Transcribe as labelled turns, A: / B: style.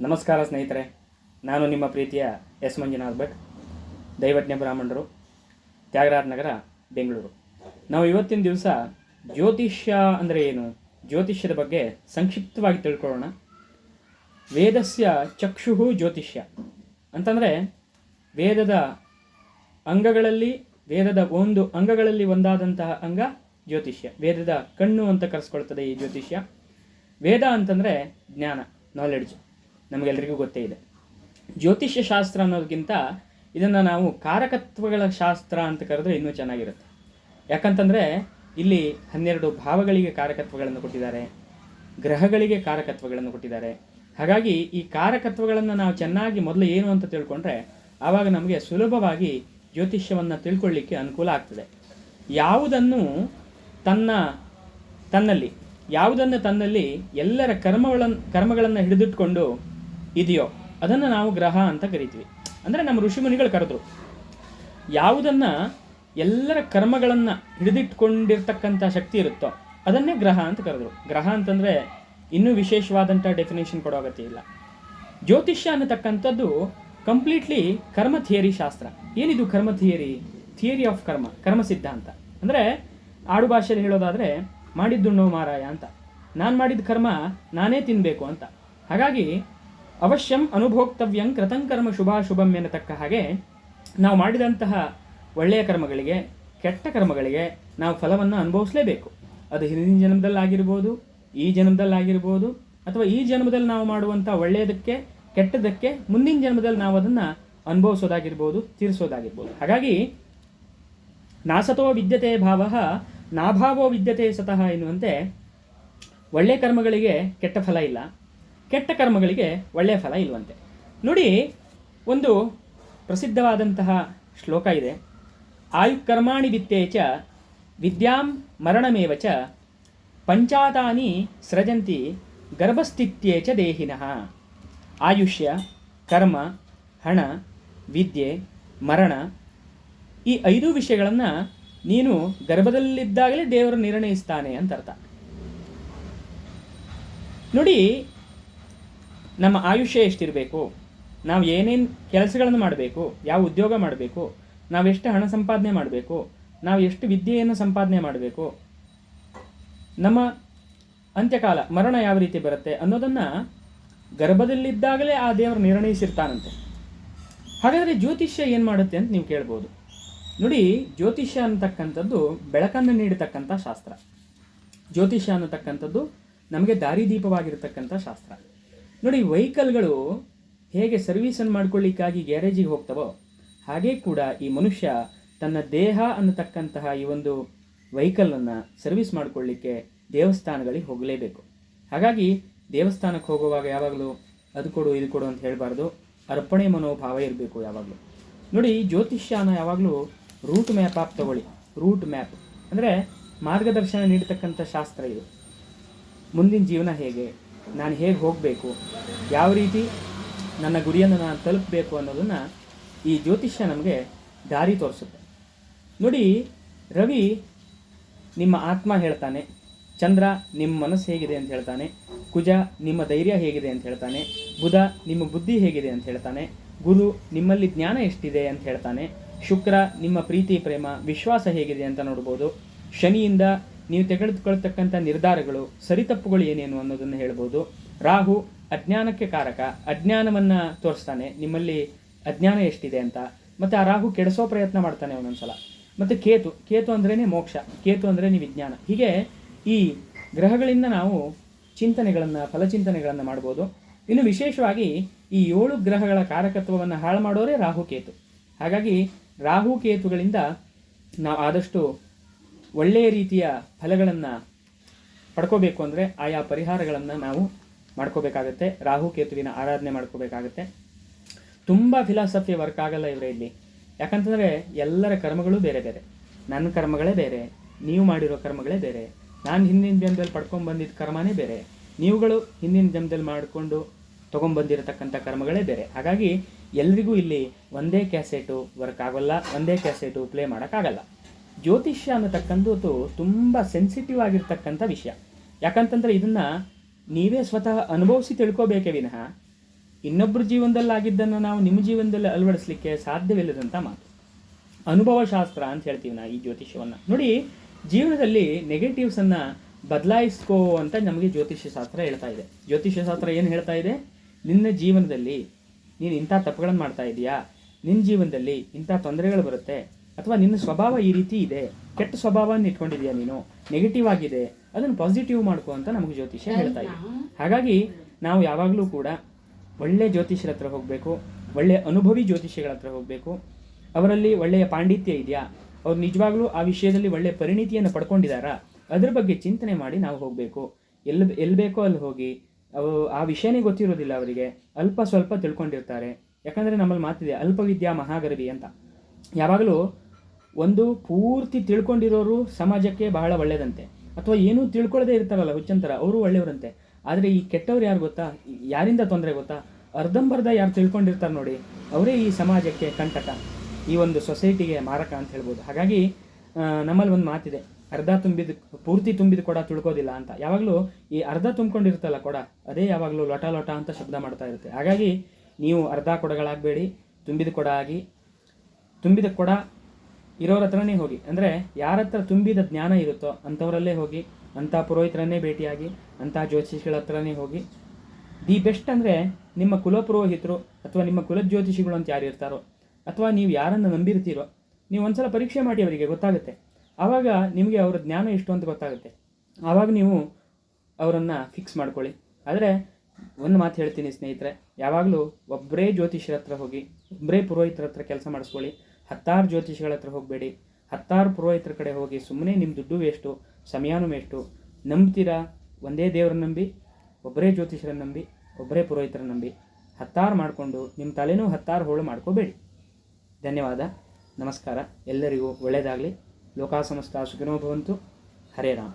A: ನಮಸ್ಕಾರ ಸ್ನೇಹಿತರೆ, ನಾನು ನಿಮ್ಮ ಪ್ರೀತಿಯ ಎಸ್ ಮಂಜುನಾಥ್ ಭಟ್, ದೈವಜ್ಞ ಬ್ರಾಹ್ಮಣರು, ತ್ಯಾಗರಾಜ ನಗರ, ಬೆಂಗಳೂರು. ನಾವು ಇವತ್ತಿನ ದಿವಸ ಜ್ಯೋತಿಷ್ಯ ಅಂದರೆ ಏನು? ಜ್ಯೋತಿಷ್ಯದ ಬಗ್ಗೆ ಸಂಕ್ಷಿಪ್ತವಾಗಿ ತಿಳ್ಕೊಳ್ಳೋಣ. ವೇದಸ್ಯ ಚಕ್ಷು ಜ್ಯೋತಿಷ್ಯ. ಅಂತಂದರೆ, ವೇದದ ಅಂಗಗಳಲ್ಲಿ, ವೇದದ ಒಂದು ಅಂಗಗಳಲ್ಲಿ ಒಂದಾದಂತಹ ಅಂಗ ಜ್ಯೋತಿಷ್ಯ. ವೇದದ ಕಣ್ಣು ಅಂತ ಕರೆಸ್ಕೊಳ್ತದೆ ಈ ಜ್ಯೋತಿಷ್ಯ. ವೇದ ಅಂತಂದರೆ ಜ್ಞಾನ ನಾಲೆಡ್ಜ್ ನಮಗೆಲ್ಲರಿಗೂ ಗೊತ್ತೇ ಇದೆ. ಜ್ಯೋತಿಷ್ಯ ಶಾಸ್ತ್ರ ಅನ್ನೋದಕ್ಕಿಂತ ಇದನ್ನು ನಾವು ಕಾರಕತ್ವಗಳ ಶಾಸ್ತ್ರ ಅಂತ ಕರೆದ್ರೆ ಇನ್ನೂ ಚೆನ್ನಾಗಿರುತ್ತೆ. ಯಾಕಂತಂದರೆ ಇಲ್ಲಿ ಹನ್ನೆರಡು ಭಾವಗಳಿಗೆ ಕಾರಕತ್ವಗಳನ್ನು ಕೊಟ್ಟಿದ್ದಾರೆ. ಗ್ರಹಗಳಿಗೆ ಕಾರಕತ್ವಗಳನ್ನು ಕೊಟ್ಟಿದ್ದಾರೆ. ಹಾಗಾಗಿ ಈ ಕಾರಕತ್ವಗಳನ್ನು ನಾವು ಚೆನ್ನಾಗಿ ಮೊದಲು ಏನು ಅಂತ ತಿಳ್ಕೊಂಡ್ರೆ ಆವಾಗ ನಮಗೆ ಸುಲಭವಾಗಿ ಜ್ಯೋತಿಷ್ಯವನ್ನು ತಿಳ್ಕೊಳ್ಳಿಕ್ಕೆ ಅನುಕೂಲ ಆಗ್ತದೆ. ಯಾವುದನ್ನು ತನ್ನ ತನ್ನಲ್ಲಿ, ಯಾವುದನ್ನು ತನ್ನಲ್ಲಿ ಎಲ್ಲರ ಕರ್ಮಗಳನ್ನು ಕರ್ಮಗಳನ್ನು ಹಿಡಿದಿಟ್ಕೊಂಡು ಇದೆಯೋ, ಅದನ್ನು ನಾವು ಗ್ರಹ ಅಂತ ಕರಿತೀವಿ. ಅಂದರೆ ನಮ್ಮ ಋಷಿಮುನಿಗಳು ಕರೆದ್ರು, ಯಾವುದನ್ನು ಎಲ್ಲರ ಕರ್ಮಗಳನ್ನು ಹಿಡಿದಿಟ್ಕೊಂಡಿರ್ತಕ್ಕಂಥ ಶಕ್ತಿ ಇರುತ್ತೋ, ಅದನ್ನೇ ಗ್ರಹ ಅಂತ ಕರೆದ್ರು. ಗ್ರಹ ಅಂತಂದರೆ ಇನ್ನೂ ವಿಶೇಷವಾದಂಥ ಡೆಫಿನೇಷನ್ ಕೊಡೋ ಅಗತ್ಯ ಇಲ್ಲ. ಜ್ಯೋತಿಷ್ಯ ಅನ್ನತಕ್ಕಂಥದ್ದು ಕಂಪ್ಲೀಟ್ಲಿ ಕರ್ಮ ಥಿಯರಿ ಶಾಸ್ತ್ರ. ಏನಿದು ಕರ್ಮ ಥಿಯರಿ ಥಿಯರಿ ಆಫ್ ಕರ್ಮ ಕರ್ಮ ಸಿದ್ಧಾಂತ. ಅಂದರೆ ಆಡು ಭಾಷೆಯಲ್ಲಿ ಹೇಳೋದಾದರೆ ಮಾಡಿದ್ದುಣ್ಣೋ ಮಾರಾಯ ಅಂತ. ನಾನು ಮಾಡಿದ ಕರ್ಮ ನಾನೇ ತಿನ್ನಬೇಕು ಅಂತ. ಹಾಗಾಗಿ ಅವಶ್ಯಂ ಅನುಭೋಕ್ತವ್ಯಂ ಕೃತಂ ಕರ್ಮ ಶುಭಾಶುಭಂ ಎನ್ನತಕ್ಕ ಹಾಗೆ ನಾವು ಮಾಡಿದಂತಹ ಒಳ್ಳೆಯ ಕರ್ಮಗಳಿಗೆ, ಕೆಟ್ಟ ಕರ್ಮಗಳಿಗೆ ನಾವು ಫಲವನ್ನು ಅನುಭವಿಸಲೇಬೇಕು. ಅದು ಹಿಂದಿನ ಜನ್ಮದಲ್ಲಾಗಿರ್ಬೋದು, ಈ ಜನ್ಮದಲ್ಲಾಗಿರ್ಬೋದು, ಅಥವಾ ಈ ಜನ್ಮದಲ್ಲಿ ನಾವು ಮಾಡುವಂಥ ಒಳ್ಳೆಯದಕ್ಕೆ, ಕೆಟ್ಟದಕ್ಕೆ ಮುಂದಿನ ಜನ್ಮದಲ್ಲಿ ನಾವು ಅದನ್ನು ಅನುಭವಿಸೋದಾಗಿರ್ಬೋದು, ತೀರಿಸೋದಾಗಿರ್ಬೋದು. ಹಾಗಾಗಿ, ನಾಸತೋ ವಿದ್ಯತೆ ಭಾವ, ನಾಭಾವೋ ವಿದ್ಯತೆ ಸತಃ ಎನ್ನುವಂತೆ ಒಳ್ಳೆಯ ಕರ್ಮಗಳಿಗೆ ಕೆಟ್ಟ ಫಲ ಇಲ್ಲ. ಕೆಟ್ಟ ಕರ್ಮಗಳಿಗೆ ಒಳ್ಳೆಯ ಫಲ ಇಲ್ವಂತೆ. ನೋಡಿ, ಒಂದು ಪ್ರಸಿದ್ಧವಾದಂತಹ ಶ್ಲೋಕ ಇದೆ. ಆಯುಕರ್ಮಾಣಿ ವಿತ್ತೇ ಚ, ವಿದ್ಯಾಂ ಮರಣಮೇವ ಚ, ಪಂಚಾತಾನಿ ಸೃಜಂತಿ ಗರ್ಭಸ್ಥಿತ್ಯೇ ಚ ದೇಹಿನಃ. ಆಯುಷ್ಯ, ಕರ್ಮ, ಹಣ, ವಿದ್ಯೆ, ಮರಣ ಈ ಐದು ವಿಷಯಗಳನ್ನು ನೀನು ಗರ್ಭದಲ್ಲಿದ್ದಾಗಲೇ ದೇವರು ನಿರ್ಣಯಿಸ್ತಾನೆ ಅಂತ ಅರ್ಥ. ನೋಡಿ ನಮ್ಮ ಆಯುಷ್ಯ ಎಷ್ಟಿರಬೇಕು? ನಾವು ಏನೇನು ಕೆಲಸಗಳನ್ನು ಮಾಡಬೇಕು? ಯಾವ ಉದ್ಯೋಗ ಮಾಡಬೇಕು? ನಾವೆಷ್ಟು ಹಣ ಸಂಪಾದನೆ ಮಾಡಬೇಕು? ನಾವು ಎಷ್ಟು ವಿದ್ಯೆಯನ್ನು ಸಂಪಾದನೆ ಮಾಡಬೇಕು? ನಮ್ಮ ಅಂತ್ಯಕಾಲ ಮರಣ ಯಾವ ರೀತಿ ಬರುತ್ತೆ ಅನ್ನೋದನ್ನು ಗರ್ಭದಲ್ಲಿದ್ದಾಗಲೇ ಆ ದೇವರು ನಿರ್ಣಯಿಸಿರ್ತಾನಂತೆ. ಹಾಗಾದರೆ ಜ್ಯೋತಿಷ್ಯ ಏನು ಮಾಡುತ್ತೆ ಅಂತ ನೀವು ಕೇಳ್ಬೋದು. ನೋಡಿ, ಜ್ಯೋತಿಷ್ಯ ಅಂತಕ್ಕಂಥದ್ದು ಬೆಳಕನ್ನು ನೀಡತಕ್ಕಂಥ ಶಾಸ್ತ್ರ. ಜ್ಯೋತಿಷ್ಯ ಅನ್ನತಕ್ಕಂಥದ್ದು ನಮಗೆ ದಾರಿದೀಪವಾಗಿರತಕ್ಕಂಥ ಶಾಸ್ತ್ರ. ನೋಡಿ ವೆಹಿಕಲ್ಗಳು ಹೇಗೆ ಸರ್ವೀಸನ್ನು ಮಾಡ್ಕೊಳ್ಳಿಕ್ಕಾಗಿ ಗ್ಯಾರೇಜಿಗೆ ಹೋಗ್ತವೋ, ಹಾಗೇ ಕೂಡ ಈ ಮನುಷ್ಯ ತನ್ನ ದೇಹ ಅನ್ನತಕ್ಕಂತಹ ಈ ಒಂದು ವೆಹಿಕಲನ್ನು ಸರ್ವಿಸ್ ಮಾಡಿಕೊಳ್ಳಿಕ್ಕೆ ದೇವಸ್ಥಾನಗಳಿಗೆ ಹೋಗಲೇಬೇಕು. ಹಾಗಾಗಿ ದೇವಸ್ಥಾನಕ್ಕೆ ಹೋಗುವಾಗ ಯಾವಾಗಲೂ ಅದು ಕೊಡು, ಇದು ಕೊಡು ಅಂತ ಹೇಳಬಾರ್ದು. ಅರ್ಪಣೆ ಮನೋಭಾವ ಇರಬೇಕು ಯಾವಾಗಲೂ. ನೋಡಿ, ಜ್ಯೋತಿಷ್ಯನ ಯಾವಾಗಲೂ ರೂಟ್ ಮ್ಯಾಪ್ ಆಪ್ ತಗೊಳ್ಳಿ. ರೂಟ್ ಮ್ಯಾಪ್ ಅಂದರೆ ಮಾರ್ಗದರ್ಶನ ನೀಡತಕ್ಕಂಥ ಶಾಸ್ತ್ರ ಇದು. ಮುಂದಿನ ಜೀವನ ಹೇಗೆ? ನಾನು ಹೇಗೆ ಹೋಗಬೇಕು, ಯಾವ ರೀತಿ ನನ್ನ ಗುರಿಯನ್ನು ನಾನು ತಲುಪಬೇಕು ಅನ್ನೋದನ್ನು ಈ ಜ್ಯೋತಿಷ್ಯ ನಮಗೆ ದಾರಿ ತೋರಿಸುತ್ತೆ. ನೋಡಿ, ರವಿ ನಿಮ್ಮ ಆತ್ಮ ಹೇಳ್ತಾನೆ, ಚಂದ್ರ ನಿಮ್ಮ ಮನಸ್ಸು ಹೇಗಿದೆ ಅಂತ ಹೇಳ್ತಾನೆ, ಕುಜ ನಿಮ್ಮ ಧೈರ್ಯ ಹೇಗಿದೆ ಅಂತ ಹೇಳ್ತಾನೆ, ಬುಧ ನಿಮ್ಮ ಬುದ್ಧಿ ಹೇಗಿದೆ ಅಂತ ಹೇಳ್ತಾನೆ, ಗುರು ನಿಮ್ಮಲ್ಲಿ ಜ್ಞಾನ ಎಷ್ಟಿದೆ ಅಂತ ಹೇಳ್ತಾನೆ, ಶುಕ್ರ ನಿಮ್ಮ ಪ್ರೀತಿ, ಪ್ರೇಮ, ವಿಶ್ವಾಸ ಹೇಗಿದೆ ಅಂತ ನೋಡ್ಬೋದು, ಶನಿಯಿಂದ ನೀವು ತೆಗೆದುಕೊಳ್ತಕ್ಕಂಥ ನಿರ್ಧಾರಗಳು ಸರಿತಪ್ಪುಗಳು ಏನೇನು ಅನ್ನೋದನ್ನು ಹೇಳ್ಬೋದು. ರಾಹು ಅಜ್ಞಾನಕ್ಕೆ ಕಾರಕ. ಅಜ್ಞಾನವನ್ನು ತೋರಿಸ್ತಾನೆ. ನಿಮ್ಮಲ್ಲಿ ಅಜ್ಞಾನ ಎಷ್ಟಿದೆ ಅಂತ. ಮತ್ತು ಆ ರಾಹು ಕೆಡಿಸೋ ಪ್ರಯತ್ನ ಮಾಡ್ತಾನೆ ಒಂದೊಂದ್ಸಲ ಮತ್ತು ಕೇತು. ಕೇತು ಅಂದ್ರೇ ಮೋಕ್ಷ. ಕೇತು ಅಂದ್ರೇ ವಿಜ್ಞಾನ. ಹೀಗೆ ಈ ಗ್ರಹಗಳಿಂದ ನಾವು ಚಿಂತನೆಗಳನ್ನು, ಫಲಚಿಂತನೆಗಳನ್ನು ಮಾಡ್ಬೋದು. ಇನ್ನು ವಿಶೇಷವಾಗಿ ಈ ಏಳು ಗ್ರಹಗಳ ಕಾರಕತ್ವವನ್ನು ಹಾಳು ಮಾಡೋರೇ ರಾಹು, ಕೇತು. ಹಾಗಾಗಿ ರಾಹು, ಕೇತುಗಳಿಂದ ನಾವು ಆದಷ್ಟು ಒಳ್ಳೆಯ ರೀತಿಯ ಫಲಗಳನ್ನು ಪಡ್ಕೋಬೇಕು ಅಂದರೆ ಆಯಾ ಪರಿಹಾರಗಳನ್ನು ನಾವು ಮಾಡ್ಕೋಬೇಕಾಗತ್ತೆ. ರಾಹು ಕೇತುವಿನ ಆರಾಧನೆ ಮಾಡ್ಕೋಬೇಕಾಗತ್ತೆ. ತುಂಬ ಫಿಲಾಸಫಿ ವರ್ಕ್ ಆಗಲ್ಲ ಇವರೇ ಇಲ್ಲಿ. ಯಾಕಂತಂದರೆ ಎಲ್ಲರ ಕರ್ಮಗಳು ಬೇರೆ ಬೇರೆ. ನನ್ನ ಕರ್ಮಗಳೇ ಬೇರೆ, ನೀವು ಮಾಡಿರೋ ಕರ್ಮಗಳೇ ಬೇರೆ. ನಾನು ಹಿಂದಿನ ಜನ್ಮದಲ್ಲಿ ಪಡ್ಕೊಂಡು ಬಂದಿದ್ದ ಕರ್ಮನೇ ಬೇರೆ. ನೀವುಗಳು ಹಿಂದಿನ ಜನ್ಮದಲ್ಲಿ ಮಾಡಿಕೊಂಡು ತೊಗೊಂಬಂದಿರತಕ್ಕಂಥ ಕರ್ಮಗಳೇ ಬೇರೆ. ಹಾಗಾಗಿ ಎಲ್ರಿಗೂ ಇಲ್ಲಿ ಒಂದೇ ಕ್ಯಾಸೆಟು ವರ್ಕ್ ಆಗೋಲ್ಲ, ಒಂದೇ ಕ್ಯಾಸೆಟು ಪ್ಲೇ ಮಾಡೋಕ್ಕಾಗಲ್ಲ. ಜ್ಯೋತಿಷ್ಯ ಅನ್ನತಕ್ಕಂಥದ್ದು ತುಂಬ ಸೆನ್ಸಿಟಿವ್ ಆಗಿರ್ತಕ್ಕಂಥ ವಿಷಯ. ಯಾಕಂತಂದರೆ ಇದನ್ನು ನೀವೇ ಸ್ವತಃ ಅನುಭವಿಸಿ ತಿಳ್ಕೋಬೇಕೇ ವಿನಃ ಇನ್ನೊಬ್ಬರ ಜೀವನದಲ್ಲಿ ಆಗಿದ್ದನ್ನು ನಾವು ನಿಮ್ಮ ಜೀವನದಲ್ಲಿ ಅಳವಡಿಸಲಿಕ್ಕೆ ಸಾಧ್ಯವಿಲ್ಲದಂಥ ಮಾತು. ಅನುಭವ ಶಾಸ್ತ್ರ ಅಂತ ಹೇಳ್ತೀವಿ ನಾವು ಈ ಜ್ಯೋತಿಷ್ಯವನ್ನು. ನೋಡಿ, ಜೀವನದಲ್ಲಿ ನೆಗೆಟಿವ್ಸನ್ನು ಬದಲಾಯಿಸ್ಕೋ ಅಂತ ನಮಗೆ ಜ್ಯೋತಿಷ್ಯ ಶಾಸ್ತ್ರ ಹೇಳ್ತಾ ಇದೆ. ಜ್ಯೋತಿಷ್ಯ ಶಾಸ್ತ್ರ ಏನು ಹೇಳ್ತಾ ಇದೆ? ನಿನ್ನ ಜೀವನದಲ್ಲಿ ನೀನು ಇಂಥ ತಪ್ಪುಗಳನ್ನು ಮಾಡ್ತಾ ಇದೆಯಾ? ನಿನ್ನ ಜೀವನದಲ್ಲಿ ಇಂಥ ತೊಂದರೆಗಳು ಬರುತ್ತೆ? ಅಥವಾ ನಿನ್ನ ಸ್ವಭಾವ ಈ ರೀತಿ ಇದೆ ಕೆಟ್ಟ ಸ್ವಭಾವವನ್ನು ಇಟ್ಕೊಂಡಿದ್ಯಾ ನೀನು ನೆಗೆಟಿವ್ ಆಗಿದೆ ಅದನ್ನು ಪಾಸಿಟಿವ್ ಮಾಡ್ಕೋ ಅಂತ ನಮಗೆ ಜ್ಯೋತಿಷ್ಯ ಹೇಳ್ತಾ ಇದೆ. ಹಾಗಾಗಿ ನಾವು ಯಾವಾಗಲೂ ಕೂಡ ಒಳ್ಳೆ ಜ್ಯೋತಿಷ್ಯರ ಹತ್ರ ಹೋಗಬೇಕು ಒಳ್ಳೆ ಅನುಭವಿ ಜ್ಯೋತಿಷ್ಯಗಳ ಹತ್ರ ಹೋಗಬೇಕು. ಅವರಲ್ಲಿ ಒಳ್ಳೆಯ ಪಾಂಡಿತ್ಯ ಇದೆಯಾ? ಅವ್ರು ನಿಜವಾಗ್ಲೂ ಆ ವಿಷಯದಲ್ಲಿ ಒಳ್ಳೆ ಪರಿಣಿತಿಯನ್ನು ಪಡ್ಕೊಂಡಿದ್ದಾರಾ? ಅದ್ರ ಬಗ್ಗೆ ಚಿಂತನೆ ಮಾಡಿ ನಾವು ಹೋಗಬೇಕು. ಎಲ್ಲಿ ಎಲ್ಲಿ ಬೇಕೋ ಅಲ್ಲಿ ಹೋಗಿ ಅವು ಆ ವಿಷಯನೇ ಗೊತ್ತಿರೋದಿಲ್ಲ ಅವರಿಗೆ ಅಲ್ಪ ಸ್ವಲ್ಪ ತಿಳ್ಕೊಂಡಿರ್ತಾರೆ. ಯಾಕಂದರೆ ನಮ್ಮಲ್ಲಿ ಮಾತಿದೆ ಅಲ್ಪವಿದ್ಯಾ ಮಹಾಗರವಿ ಅಂತ. ಯಾವಾಗಲೂ ಒಂದು ಪೂರ್ತಿ ತಿಳ್ಕೊಂಡಿರೋರು ಸಮಾಜಕ್ಕೆ ಬಹಳ ಒಳ್ಳೆಯದಂತೆ ಅಥವಾ ಏನೂ ತಿಳ್ಕೊಳ್ಳದೇ ಇರ್ತಾರಲ್ಲ ಹುಚ್ಚಂತರ, ಅವರು ಒಳ್ಳೆಯವರಂತೆ. ಆದರೆ ಈ ಕೆಟ್ಟವ್ರು ಯಾರು ಗೊತ್ತಾ? ಯಾರಿಂದ ತೊಂದರೆ ಗೊತ್ತಾ? ಅರ್ಧಂಬರ್ಧ ಯಾರು ತಿಳ್ಕೊಂಡಿರ್ತಾರೆ ನೋಡಿ, ಅವರೇ ಈ ಸಮಾಜಕ್ಕೆ ಕಂಟಕ, ಈ ಒಂದು ಸೊಸೈಟಿಗೆ ಮಾರಕ ಅಂತ ಹೇಳ್ಬೋದು. ಹಾಗಾಗಿ ನಮ್ಮಲ್ಲಿ ಒಂದು ಮಾತಿದೆ, ಅರ್ಧ ತುಂಬಿದ, ಪೂರ್ತಿ ತುಂಬಿದ ಕೊಡ ತಿಳ್ಕೋದಿಲ್ಲ ಅಂತ. ಯಾವಾಗಲೂ ಈ ಅರ್ಧ ತುಂಬ್ಕೊಂಡಿರುತ್ತಲ್ಲ ಕೊಡ, ಅದೇ ಯಾವಾಗಲೂ ಲೊಟ ಲೊಟ ಅಂತ ಶಬ್ದ ಮಾಡ್ತಾ ಇರುತ್ತೆ. ಹಾಗಾಗಿ, ನೀವು ಅರ್ಧ ಕೊಡಗಳಾಗಬೇಡಿ, ತುಂಬಿದ ಕೊಡ ಆಗಿ ತುಂಬಿದ ಕೊಡ ಇರೋರ ಹತ್ರನೇ ಹೋಗಿ. ಅಂದರೆ ಯಾರ ಹತ್ರ ತುಂಬಿದ ಜ್ಞಾನ ಇರುತ್ತೋ ಅಂಥವರಲ್ಲೇ ಹೋಗಿ, ಅಂಥ ಪುರೋಹಿತರನ್ನೇ ಭೇಟಿಯಾಗಿ, ಅಂಥ ಜ್ಯೋತಿಷಿಗಳ ಹತ್ರನೇ ಹೋಗಿ. ದಿ ಬೆಸ್ಟ್ ಅಂದರೆ ನಿಮ್ಮ ಕುಲಪುರೋಹಿತರು ಅಥವಾ ನಿಮ್ಮ ಕುಲಜ್ಯೋತಿಷಿಗಳು ಅಂತ ಯಾರು ಇರ್ತಾರೋ, ಅಥವಾ ನೀವು ಯಾರನ್ನು ನಂಬಿರ್ತೀರೋ, ನೀವು ಒಂದ್ಸಲ ಪರೀಕ್ಷೆ ಮಾಡಿ ಅವರಿಗೆ ಗೊತ್ತಾಗುತ್ತೆ. ಆವಾಗ ನಿಮಗೆ ಅವರ ಜ್ಞಾನ ಎಷ್ಟು ಅಂತ ಗೊತ್ತಾಗುತ್ತೆ. ಆವಾಗ ನೀವು ಅವರನ್ನು ಫಿಕ್ಸ್ ಮಾಡ್ಕೊಳ್ಳಿ. ಆದರೆ ಒಂದು ಮಾತು ಹೇಳ್ತೀನಿ ಸ್ನೇಹಿತರೆ, ಯಾವಾಗಲೂ ಒಬ್ಬರೇ ಜ್ಯೋತಿಷ್ಯರ ಹತ್ರ ಹೋಗಿ ಒಬ್ಬರೇ ಪುರೋಹಿತರ ಹತ್ರ ಕೆಲಸ ಮಾಡಿಸ್ಕೊಳ್ಳಿ. ಹತ್ತಾರು ಜ್ಯೋತಿಷಿಗಳ ಹತ್ರ ಹೋಗಬೇಡಿ. ಹತ್ತಾರು ಪುರೋಹಿತರ ಕಡೆ ಹೋಗಿ ಸುಮ್ಮನೆ ನಿಮ್ಮ ದುಡ್ಡು ವೇಸ್ಟು ಸಮಯನೂ ವೇಸ್ಟು ನಂಬ್ತೀರಾ? ಒಂದೇ ದೇವ್ರನ್ನ ನಂಬಿ, ಒಬ್ಬರೇ ಜ್ಯೋತಿಷರನ್ನ ನಂಬಿ, ಒಬ್ಬರೇ ಪುರೋಹಿತರ ನಂಬಿ. ಹತ್ತಾರು ಮಾಡಿಕೊಂಡು ನಿಮ್ಮ ತಲೆನೂ ಹತ್ತಾರು ಹೋಳು ಮಾಡ್ಕೋಬೇಡಿ. ಧನ್ಯವಾದ. ನಮಸ್ಕಾರ. ಎಲ್ಲರಿಗೂ ಒಳ್ಳೆಯದಾಗಲಿ ಲೋಕಾಸಮಸ್ತ ಸುಖಿನೋ ಭವಂತು. ಹರೇ ರಾಮ್.